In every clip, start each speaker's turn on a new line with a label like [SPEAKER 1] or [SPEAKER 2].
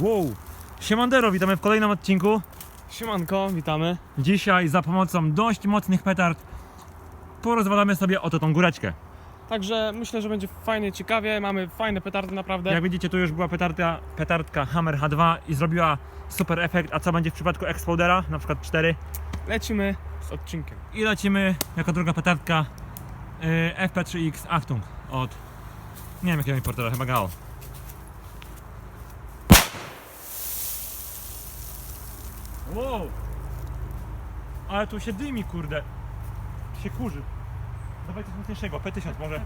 [SPEAKER 1] Wow! Siemandero, witamy w kolejnym odcinku.
[SPEAKER 2] Siemanko, witamy.
[SPEAKER 1] Dzisiaj za pomocą dość mocnych petard porozwalamy sobie oto tą góreczkę.
[SPEAKER 2] Także myślę, że będzie fajnie, ciekawie. Mamy fajne petardy naprawdę.
[SPEAKER 1] Jak widzicie, tu już była petardka, petardka Hammer H2 i zrobiła super efekt. A co będzie w przypadku Explodera, na przykład 4?
[SPEAKER 2] Lecimy z odcinkiem.
[SPEAKER 1] I lecimy jako druga petardka y, FP3X Achtung od nie wiem jakiego importera, chyba Gao. Wow! Ale tu się dymi, kurde. Się kurzy. Dawaj coś mocniejszego, P1000 może.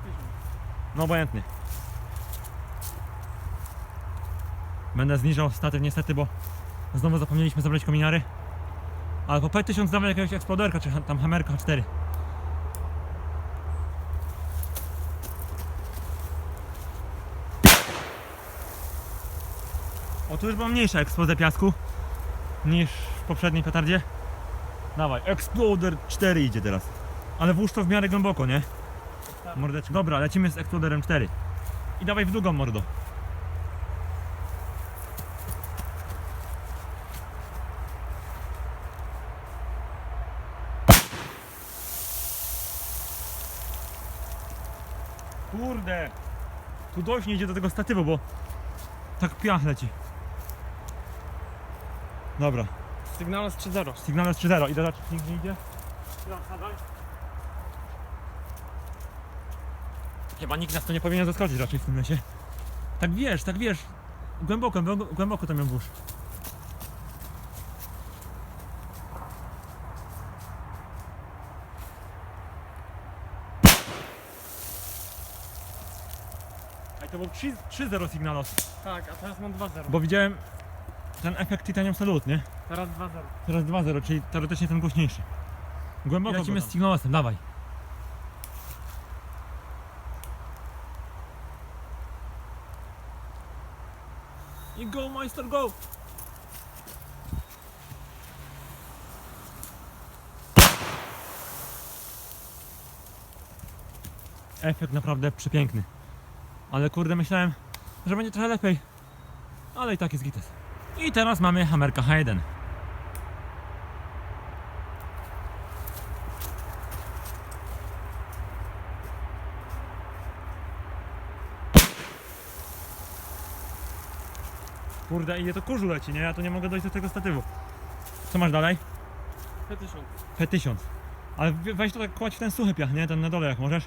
[SPEAKER 1] No obojętnie. Będę zniżał statyw niestety, bo znowu zapomnieliśmy zabrać kominiary. Ale po P1000 dawaj jakiegoś eksploderka, czy tam Hammerka H4. O, tu już była mniejsza eksplozja piasku niż poprzedniej petardzie. Dawaj, Exploder 4 idzie teraz. Ale włóż to w miarę głęboko, nie? Mordeczko. Dobra, lecimy z Exploderem 4. I dawaj w długą mordo. Kurde! Tu dość nie idzie do tego statywu, bo tak piach leci. Dobra,
[SPEAKER 2] Sygnał jest 3-0.
[SPEAKER 1] sygnał jest 3.0. Idę zobaczyć, nikt nie idzie. Chyba nikt nas to nie powinien zaskoczyć raczej w tym lesie. Tak wiesz, tak wiesz. Głęboko, głęboko, głęboko tam ją włóż. Ej, to był 3 3-0 Signalos.
[SPEAKER 2] Tak, a teraz mam 2-0.
[SPEAKER 1] Bo widziałem ten efekt Titanium Salute, nie?
[SPEAKER 2] Teraz 2-0.
[SPEAKER 1] Teraz 2-0, czyli teoretycznie ten głośniejszy. Głęboko lecimy z Signalasem, dawaj. I go, Meister, go! Efekt naprawdę przepiękny. Ale kurde, myślałem, że będzie trochę lepiej. Ale i tak jest gites. I teraz mamy Hammerka H1. Kurde, ile to kurzu leci, nie? Ja to nie mogę dojść do tego statywu. Co masz dalej?
[SPEAKER 2] P1000.
[SPEAKER 1] P1000. Ale we- weź to tak kładź w ten suchy piach, nie? Ten na dole jak możesz.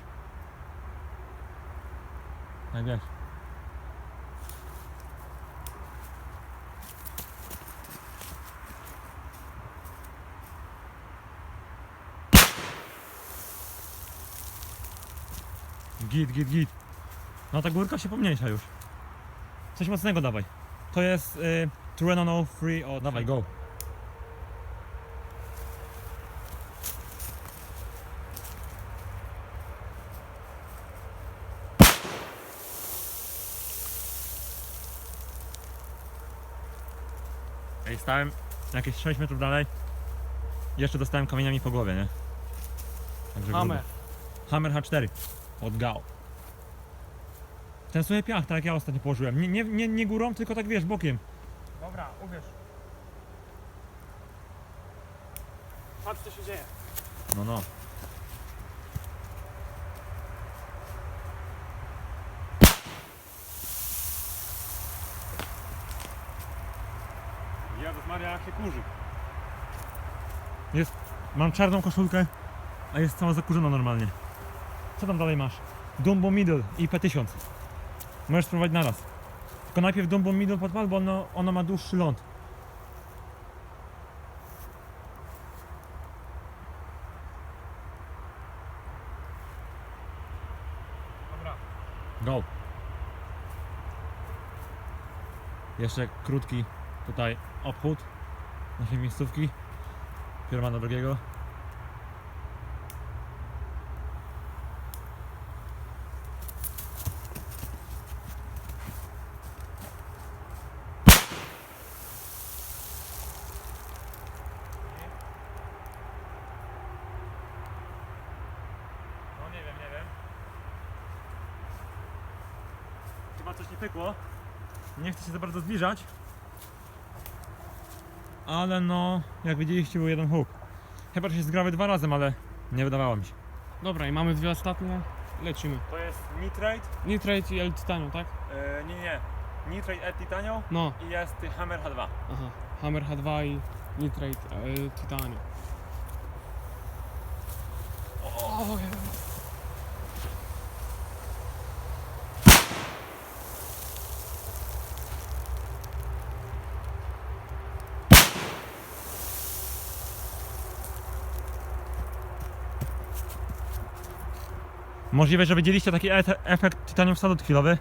[SPEAKER 1] Tak wiesz. Git, git, git. No ta górka się pomniejsza już. Coś mocnego dawaj. To jest y, Trueno Free, o dawaj, go. Ej, stałem jakieś 6 metrów dalej. Jeszcze dostałem kamieniami po głowie, nie? Także grubo. Hammer H4 od Gao. Ten suchy piach, tak jak ja ostatnio położyłem. Nie, nie, nie, nie górą, tylko tak wiesz, bokiem.
[SPEAKER 2] Dobra, uwierz. Patrz co się dzieje.
[SPEAKER 1] No, no. Jezus Maria, jak się kurzy. Jest, mam czarną koszulkę, a jest cała zakurzona normalnie. Co tam dalej masz? Dumbo Middle i P1000. Możesz spróbować naraz. Tylko najpierw Dumbo Middle podpal, bo ono, ono ma dłuższy ląd.
[SPEAKER 2] Dobra.
[SPEAKER 1] Go. Jeszcze krótki tutaj obchód naszej miejscówki. Firma do drugiego. Coś nie pykło. Nie chcę się za bardzo zbliżać. ale no, jak widzieliście, był jeden huk. Chyba, że się zgrały dwa razem, ale nie wydawało mi się.
[SPEAKER 2] Dobra, i mamy dwie ostatnie. Lecimy.
[SPEAKER 1] To jest Nitrate,
[SPEAKER 2] Nitrate i L-Titanium, tak?
[SPEAKER 1] e, nie, nie, Nitrate et Titanium
[SPEAKER 2] No,
[SPEAKER 1] i jest Hammer H2.
[SPEAKER 2] aha. Hammer H2 i Nitrate L-Titanium. O,
[SPEAKER 1] Możliwe, że widzieliście taki e- efekt Titanium Salut chwilowy.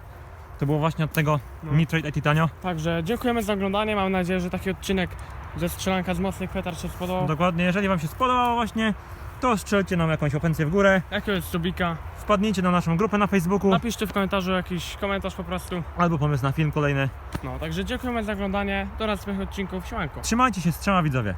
[SPEAKER 1] To było właśnie od tego
[SPEAKER 2] No.
[SPEAKER 1] Nitrate et Titanium.
[SPEAKER 2] Także dziękujemy za oglądanie. Mam nadzieję, że taki odcinek ze strzelanka z mocnych petard się spodobał.
[SPEAKER 1] Dokładnie, jeżeli Wam się spodobało właśnie, to strzelcie nam jakąś ofensję w górę,
[SPEAKER 2] Jakiegoś subika.
[SPEAKER 1] wpadnijcie na naszą grupę na Facebooku,
[SPEAKER 2] Napiszcie w komentarzu jakiś komentarz po prostu.
[SPEAKER 1] albo pomysł na film kolejny.
[SPEAKER 2] No, także dziękujemy za oglądanie. Do następnych odcinków. Siemanko.
[SPEAKER 1] Trzymajcie się, strzema widzowie.